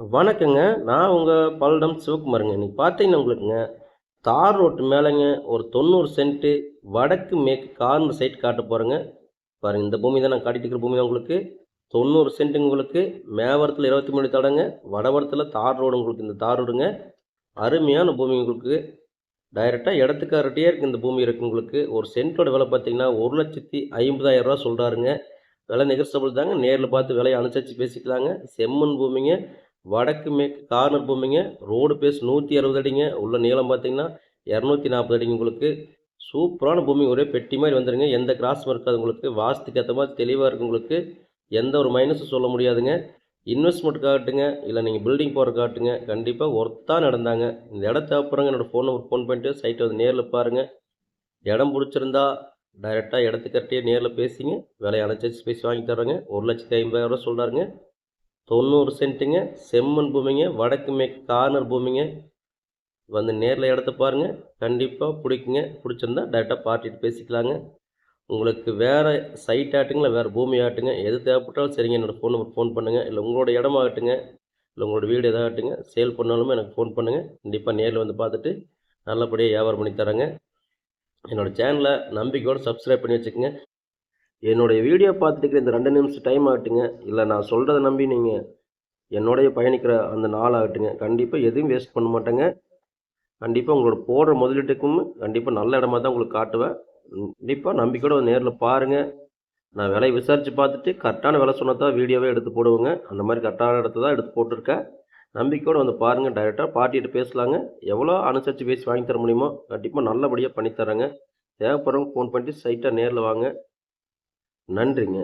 வணக்கங்க. நான் உங்கள் பல்லடம் சிவகுமாருங்க. இன்னைக்கு பார்த்தீங்கன்னா உங்களுக்குங்க தார் ரோட்டு மேலேங்க ஒரு தொண்ணூறு சென்ட்டு வடக்கு மேற்கு கார்னர் சைட் காட்ட போகிறேங்க பாருங்கள் இந்த பூமி தான் நான் காட்டிட்டு இருக்கிற பூமி தான் உங்களுக்கு. தொண்ணூறு சென்ட்டுங்க உங்களுக்கு. மேவரத்தில் இருபத்தி மூணு தடங்க வடவரத்தில் தார் ரோடு உங்களுக்கு இந்த தார் ரோடுங்க. அருமையான பூமி உங்களுக்கு. டைரெக்டாக இடத்துக்காரட்டே இருக்குது இந்த பூமி இருக்குது உங்களுக்கு. ஒரு சென்ட்டோட விலை பார்த்தீங்கன்னா ஒரு லட்சத்தி ஐம்பதாயிரம் ரூபா சொல்கிறாருங்க விலை நெகஸ்டபிள் தாங்க. நேரில் பார்த்து விலையை அனுசரித்து பேசிக்கலாங்க. செம்மண் பூமிங்க. வடக்கு மேற்கு கார்னர் பூமிங்க ரோடு பேஸ் நூற்றி அறுபது அடிங்க உள்ள நீளம் பார்த்தீங்கன்னா இரநூத்தி நாற்பது அடிங்க உங்களுக்கு. சூப்பரான பூமி ஒரே பெட்டி மாதிரி வந்துடுங்க எந்த கிராஸும் இருக்காது உங்களுக்கு வாஸ்துக்கு ஏற்ற மாதிரி தெளிவாக இருக்குது உங்களுக்கு. எந்த ஒரு மைனஸும் சொல்ல முடியாதுங்க. இன்வெஸ்ட்மெண்ட் காட்டுங்க இல்லை நீங்கள் பில்டிங் போகிற காட்டுங்க கண்டிப்பாக ஒர்த்தாக நடந்தாங்க. இந்த இடம் அப்புறம் என்னோடய ஃபோன் நம்பர் ஃபோன் பண்ணிட்டு சைட்டை வந்து நேரில் பாருங்கள் இடம் பிடிச்சிருந்தா டைரெக்டாக இடத்துக்கிட்டே நேரில் பேசிங்க. விலையை அனுசரித்து பேசி வாங்கி தர்றேங்க. ஒரு லட்சத்தி ஐம்பதாயிரம் ரூபா சொல்கிறாருங்க தொண்ணூறு சென்ட்டுங்க செம்மண் பூமிங்க வடக்கு மேற்கு கார்னர் பூமிங்க. வந்து நேரில் இடத்த பாருங்கள் கண்டிப்பாக பிடிக்குங்க. பிடிச்சிருந்தா டேரெக்டாக பார்ட்டிட்டு பேசிக்கலாங்க. உங்களுக்கு வேறு சைட் ஆட்டுங்களா வேறு பூமி ஆட்டுங்க எது தேவைப்பட்டாலும் சரிங்க என்னோடய ஃபோன் நம்பர் ஃபோன் பண்ணுங்கள் இல்லை உங்களோட இடமாகட்டுங்க இல்லை உங்களோட வீடு எதாகட்டுங்க சேல் பண்ணாலுமே எனக்கு ஃபோன் பண்ணுங்கள் கண்டிப்பாக நேரில் வந்து பார்த்துட்டு நல்லபடியாக வியாபாரம் பண்ணி தரேங்க. என்னோடய சேனலை நம்பிக்கையோடு சப்ஸ்கிரைப் பண்ணி வச்சுக்கோங்க. என்னுடைய வீடியோ பார்த்துட்டு இந்த ரெண்டு நிமிஷம் டைம் ஆகட்டுங்க. இல்லை நான் சொல்கிறத நம்பி நீங்கள் என்னோடைய பயணிக்கிற அந்த நாள் ஆகட்டுங்க. கண்டிப்பாக எதுவும் வேஸ்ட் பண்ண மாட்டேங்க. கண்டிப்பாக உங்களோட போடுற முதலீட்டுக்கும் கண்டிப்பாக நல்ல இடமா தான் உங்களுக்கு காட்டுவேன். கண்டிப்பாக நம்பிக்கையோட நேரில் பாருங்கள் நான் விலையை விசாரித்து பார்த்துட்டு கரெக்டான விலை சொன்னால் தான் வீடியோவே எடுத்து போடுவேங்க. அந்த மாதிரி கரெக்டான இடத்த தான் எடுத்து போட்டிருக்கேன். நம்பிக்கையோடு வந்து பாருங்கள் டைரெக்டாக பார்ட்டிகிட்ட பேசலாங்க. எவ்வளோ அனுசரித்து பேசி வாங்கி தர முடியுமோ கண்டிப்பாக நல்லபடியாக பண்ணித்தரேங்க. தேவைப்படுறவங்க ஃபோன் பண்ணிட்டு சைட்டாக நேரில் வாங்க. நன்றிங்க.